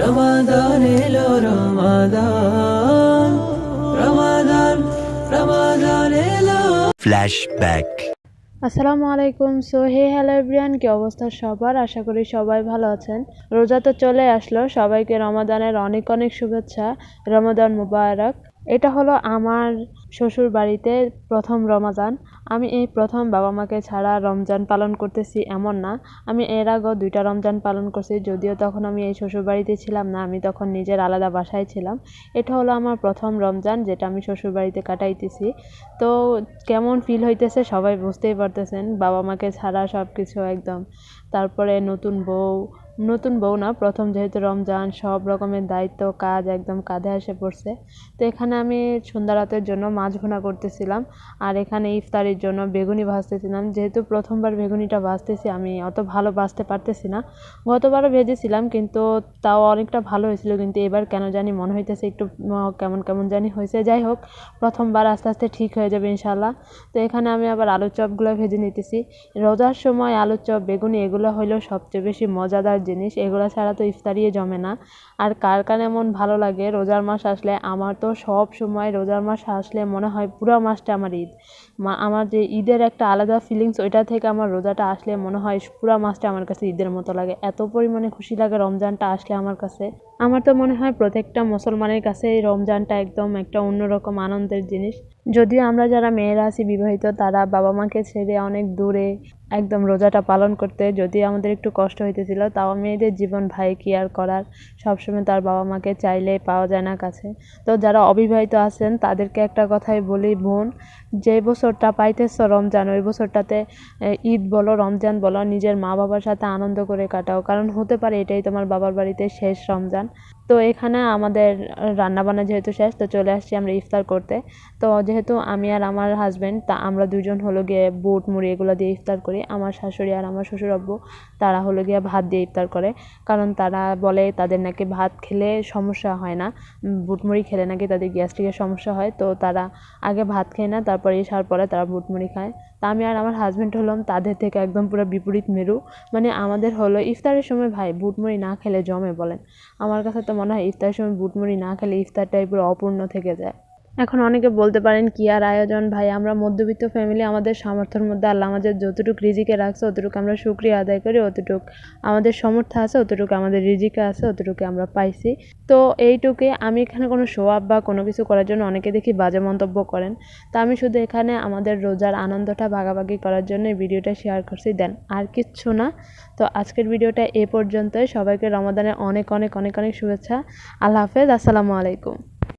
রমাদান এলো রমাদান রমাদান রমাদান এলো। Flashback. আসসালামু আলাইকুম। সো হে হ্যালো এভরিয়ান কি অবস্থা সবার? আশা করি সবাই ভালো আছেন। রোজা তো চলে আসলো সবাইকে রমাদানের অনেক অনেক শুভেচ্ছা রমাদান মুবারক। এটা হলো আমার শ্বশুর বাড়িতে প্রথম রমাদান আমি এই প্রথম বাবা মাকে ছাড়া রমজান পালন করতেছি এমন না। আমি এর আগেও দুইটা রমজান পালন করছি, যদিও তখন আমি এই শ্বশুর বাড়িতে ছিলাম না, আমি তখন নিজের আলাদা বাসায় ছিলাম। এটা হলো আমার প্রথম রমজান যেটা আমি শ্বশুর বাড়িতে কাটাইতেছি। তো কেমন ফিল হইতেছে সবাই বুঝতেই পারতেছেন বাবা মাকে ছাড়া সব কিছু একদম। তারপরে নতুন বউ নতুন বউ না, প্রথম যেহেতু রমজান, সব রকমের দায়িত্ব, কাজ একদম কাঁধে এসে পড়ছে। তো এখানে আমি সন্ধ্যা রাতের জন্য মাছ ভুনা করতেছিলাম আর এখানে ইফতারির জন্য বেগুনি ভাজতেছিলাম। যেহেতু প্রথমবার বেগুনিটা ভাজতেছি, আমি অত ভালো ভাজতে পারতেছি না। গতবারও ভেজেছিলাম, কিন্তু তাও অনেকটা ভালো হয়েছিল, কিন্তু এবার কেন জানি মনে হইতেছে একটু কেমন কেমন জানি হয়েছে। যাই হোক, প্রথমবার আস্তে আস্তে ঠিক হয়ে যাবে ইনশাল্লাহ তো এখানে আমি আবার আলুর চপগুলো ভেজে নিতেছি। রোজার সময় আলুর চপ, বেগুনি এগুলো হলো সবচেয়ে বেশি মজাদার জিনিস, এগুলো ছাড়া তো ইফতারিয়ে জমে না। আর কার কার এমন ভালো লাগে? রোজার মাস আসলে আমার তো সব সময় রোজার মাস আসলে মনে হয় পুরো মাসটা আমার ঈদ। আমার যে ঈদের একটা আলাদা ফিলিংস ওইটা থেকে আমার রোজাটা আসলে মনে হয় পুরো মাসটা আমার কাছে ঈদের মতো লাগে। এত পরিমাণে খুশি লাগে রমজানটা আসলে আমার কাছে। আমার তো মনে হয় প্রত্যেকটা মুসলমানের কাছে এই রমজানটা একদম একটা অন্যরকম আনন্দের জিনিস। যদিও আমরা যারা মেয়েরা আছি, বিবাহিত, তারা বাবা মাকে ছেড়ে অনেক দূরে একদম রোজাটা পালন করতে যদি আমাদের একটু কষ্ট হইতেছিল, তাও মেয়েদের জীবন ভাই কি আর করার সবসময় তার বাবা মাকে চাইলে পাওয়া যায় না কাছে। তো যারা অবিবাহিত আছেন, তাদেরকে একটা কথাই বলি বোন, যে বছরটা পাইতেছ রমজান, ওই বছরটাতে ঈদ বলো, রমজান বলো, নিজের মা বাবার সাথে আনন্দ করে কাটাও। কারণ হতে পারে এটাই তোমার বাবার বাড়িতে শেষ রমজান। তো এখানে আমাদের রান্নাবান্না যেহেতু শেষ তো চলে আসছি আমরা ইফতার করতে। তো যেহেতু আমি আর আমার হাজব্যান্ড তা আমরা দুজন হলো গিয়ে বুট মুড়ি এগুলো দিয়ে ইফতার করি। আমার শাশুড়ি আর আমার শ্বশুর আব্বু তারা হলো গিয়ে ভাত দিয়ে ইফতার করে। কারণ তারা বলে তাদের নাকি ভাত খেলে সমস্যা হয় না উম, বুট মুড়ি খেলে নাকি তাদের গ্যাস্ট্রিকের সমস্যা হয়। তো তারা আগে ভাত খেয়ে না তারপরে এসার পরে তারা বুট মুড়ি খায়। তা আমি আর আমার হাজব্যান্ড হলাম, তাদের থেকে একদম পুরো বিপরীত মেরু। মানে আমাদের হলো ইফতারের সময়, ভাই, বুটমুড়ি না খেলে জমে বলেন। আমার কাছে তো মনে হয় ইফতারের সময় বুটমুড়ি না খেলে ইফতারটাই পুরো অপূর্ণ থেকে যায়। এখন অনেকে বলতে পারেন, কি আর আয়োজন ভাই? আমরা মধ্যবিত্ত ফ্যামিলি আমাদের সামর্থ্যের মধ্যে আল্লাহ আমাদের যতটুকু রিজিকে রাখছে, অতটুকু আমরা শুক্রিয়া আদায় করি, অতটুকু আমাদের সামর্থ্য আছে, অতটুকু আমাদের রিজিকে আছে অতটুকু আমরা পাইছি। তো এইটুকুই আমি এখানে কোনো শো আপ বা কোনো কিছু করার জন্য অনেকে দেখি বাজে মন্তব্য করেন। তা আমি শুধু এখানে আমাদের রোজার আনন্দটা ভাগাভাগি করার জন্য ভিডিওটা শেয়ার করছি। দেন আর কিচ্ছু না। তো আজকের ভিডিওটা এ পর্যন্তই। সবাইকে রমাদানের অনেক অনেক অনেক অনেক শুভেচ্ছা। আল্লাহ হাফেজ। আসসালামু আলাইকুম।